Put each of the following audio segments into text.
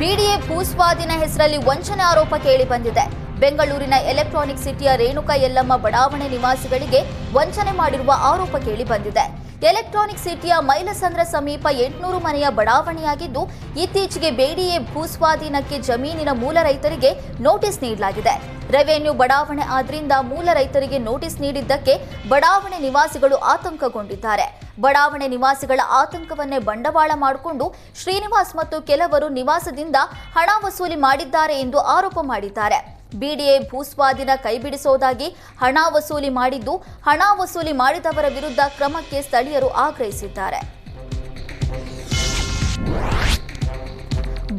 BDA ಭೂಸ್ವಾಧೀನ ಹೆಸರಲ್ಲಿ ವಂಚನೆ ಆರೋಪ ಕೇಳಿ ಬಂದಿದೆ. ಬೆಂಗಳೂರಿನ ಎಲೆಕ್ಟ್ರಾನಿಕ್ ಸಿಟಿಯ ರೇಣುಕಾ ಯಲ್ಲಮ್ಮ ಬಡಾವಣೆ ನಿವಾಸಿಗಳಿಗೆ ವಂಚನೆ ಮಾಡಿರುವ ಆರೋಪ ಕೇಳಿ ಬಂದಿದೆ. ಎಲೆಕ್ಟ್ರಾನಿಕ್ ಸಿಟಿಯ ಮೈಲಸಂದ್ರ ಸಮೀಪ ಎಂಟುನೂರು ಮನೆಯ ಬಡಾವಣೆಯಾಗಿದ್ದು, ಇತ್ತೀಚೆಗೆ ಬೇಡಿಎ ಭೂಸ್ವಾಧೀನಕ್ಕೆ ಜಮೀನಿನ ಮೂಲ ರೈತರಿಗೆ ನೋಟಿಸ್ ನೀಡಲಾಗಿದೆ. ರೆವೆನ್ಯೂ ಬಡಾವಣೆ ಆದ್ರಿಂದ ಮೂಲ ರೈತರಿಗೆ ನೋಟಿಸ್ ನೀಡಿದ್ದಕ್ಕೆ ಬಡಾವಣೆ ನಿವಾಸಿಗಳು ಆತಂಕಗೊಂಡಿದ್ದಾರೆ. ಬಡಾವಣೆ ನಿವಾಸಿಗಳ ಆತಂಕವನ್ನೇ ಬಂಡವಾಳ ಮಾಡಿಕೊಂಡು ಶ್ರೀನಿವಾಸ್ ಮತ್ತು ಕೆಲವರು ನಿವಾಸದಿಂದ ಹಣ ವಸೂಲಿ ಮಾಡಿದ್ದಾರೆ ಎಂದು ಆರೋಪ ಮಾಡಿದ್ದಾರೆ. ಬಿಡಿಎ ಭೂಸ್ವಾಧೀನ ಕೈಬಿಡಿಸೋದಾಗಿ ಹಣ ವಸೂಲಿ ಮಾಡಿದ್ದು, ಹಣ ವಸೂಲಿ ಮಾಡಿದವರ ವಿರುದ್ಧ ಕ್ರಮಕ್ಕೆ ಸ್ಥಳೀಯರು ಆಗ್ರಹಿಸಿದ್ದಾರೆ.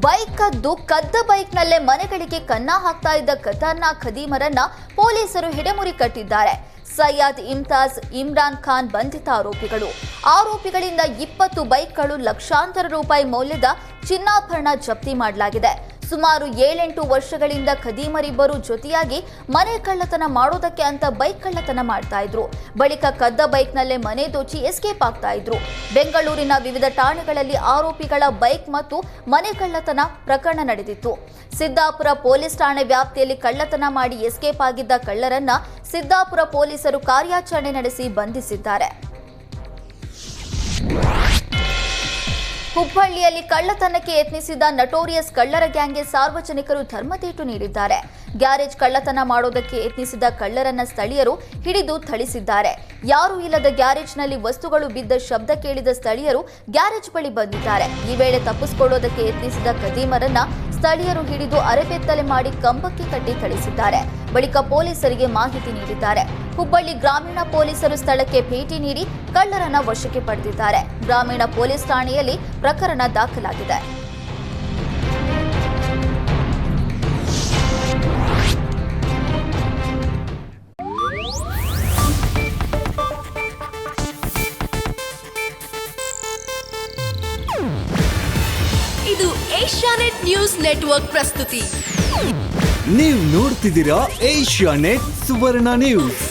ಬೈಕ್ ಕದ್ದು, ಕದ್ದ ಬೈಕ್ನಲ್ಲೇ ಮನೆಗಳಿಗೆ ಕನ್ನ ಹಾಕ್ತಾ ಇದ್ದ ಖತರ್ನಾಕ್ ಖದೀಮರನ್ನ ಪೊಲೀಸರು ಹಿಡೆಮುರಿ ಕಟ್ಟಿದ್ದಾರೆ. ಸಯ್ಯದ್ ಇಮ್ತಾಜ್ ಇಮ್ರಾನ್ ಖಾನ್ ಬಂಧಿತ ಆರೋಪಿಗಳು. ಆರೋಪಿಗಳಿಂದ ಇಪ್ಪತ್ತು ಬೈಕ್ಗಳು ಲಕ್ಷಾಂತರ ರೂಪಾಯಿ ಮೌಲ್ಯದ ಚಿನ್ನಾಭರಣ ಜಪ್ತಿ ಮಾಡಲಾಗಿದೆ. ಸುಮಾರು ಏಳೆಂಟು ವರ್ಷಗಳಿಂದ ಖದೀಮರಿಬ್ಬರು ಜೊತೆಯಾಗಿ ಮನೆ ಕಳ್ಳತನ ಮಾಡೋದಕ್ಕೆ ಅಂತ ಬೈಕ್ ಕಳ್ಳತನ ಮಾಡ್ತಾ ಇದ್ರು. ಬಳಿಕ ಕದ್ದ ಬೈಕ್ನಲ್ಲೇ ಮನೆ ದೋಚಿ ಎಸ್ಕೇಪ್ ಆಗ್ತಾ ಇದ್ರು. ಬೆಂಗಳೂರಿನ ವಿವಿಧ ಠಾಣೆಗಳಲ್ಲಿ ಆರೋಪಿಗಳ ಬೈಕ್ ಮತ್ತು ಮನೆ ಕಳ್ಳತನ ಪ್ರಕರಣ ನಡೆದಿತ್ತು. ಸಿದ್ದಾಪುರ ಪೊಲೀಸ್ ಠಾಣೆ ವ್ಯಾಪ್ತಿಯಲ್ಲಿ ಕಳ್ಳತನ ಮಾಡಿ ಎಸ್ಕೇಪ್ ಆಗಿದ್ದ ಕಳ್ಳರನ್ನ ಸಿದ್ದಾಪುರ ಪೊಲೀಸರು ಕಾರ್ಯಾಚರಣೆ ನಡೆಸಿ ಬಂಧಿಸಿದ್ದಾರೆ. ಹುಬ್ಬಳ್ಳಿಯಲ್ಲಿ ಕಳ್ಳತನಕ್ಕೆ ಯತ್ನಿಸಿದ ನಟೋರಿಯಸ್ ಕಳ್ಳರ ಗ್ಯಾಂಗ್ಗೆ ಸಾರ್ವಜನಿಕರು ಧರ್ಮತೀಟು ನೀಡಿದ್ದಾರೆ. ಗ್ಯಾರೇಜ್ ಕಳ್ಳತನ ಮಾಡೋದಕ್ಕೆ ಯತ್ನಿಸಿದ ಕಳ್ಳರನ್ನ ಸ್ಥಳೀಯರು ಹಿಡಿದು ಥಳಿಸಿದ್ದಾರೆ. ಯಾರೂ ಇಲ್ಲದ ಗ್ಯಾರೇಜ್ನಲ್ಲಿ ವಸ್ತುಗಳು ಬಿದ್ದ ಶಬ್ದ ಕೇಳಿದ ಸ್ಥಳೀಯರು ಗ್ಯಾರೇಜ್ ಬಳಿ ಬಂದಿದ್ದಾರೆ. ಈ ವೇಳೆ ತಪ್ಪಿಸಿಕೊಳ್ಳೋದಕ್ಕೆ ಯತ್ನಿಸಿದ ಕದೀಮರನ್ನ ಸ್ಥಳೀಯರು ಹಿಡಿದು ಅರೆಬೆತ್ತಲೆ ಮಾಡಿ ಕಂಬಕ್ಕೆ ಕಟ್ಟಿ ಥಳಿಸಿದ್ದಾರೆ. ಬಳಿಕ ಪೊಲೀಸರಿಗೆ ಮಾಹಿತಿ ನೀಡಿದ್ದಾರೆ. ಹುಬ್ಬಳ್ಳಿ ಗ್ರಾಮೀಣ ಪೊಲೀಸರು ಸ್ಥಳಕ್ಕೆ ಭೇಟಿ ನೀಡಿ ಕಳ್ಳರನ್ನ ವಶಕ್ಕೆ ಪಡೆದಿದ್ದಾರೆ. ಗ್ರಾಮೀಣ ಪೊಲೀಸ್ ಠಾಣೆಯಲ್ಲಿ ಪ್ರಕರಣ ದಾಖಲಾಗಿದೆ. ಇದು ಏಷ್ಯಾನೆಟ್ ನ್ಯೂಸ್ ನೆಟ್ವರ್ಕ್ ಪ್ರಸ್ತುತಿ. ನೀವು ನೋಡ್ತಿದ್ದೀರಾ ಏಷ್ಯಾನೆಟ್ ಸುವರ್ಣ ನ್ಯೂಸ್.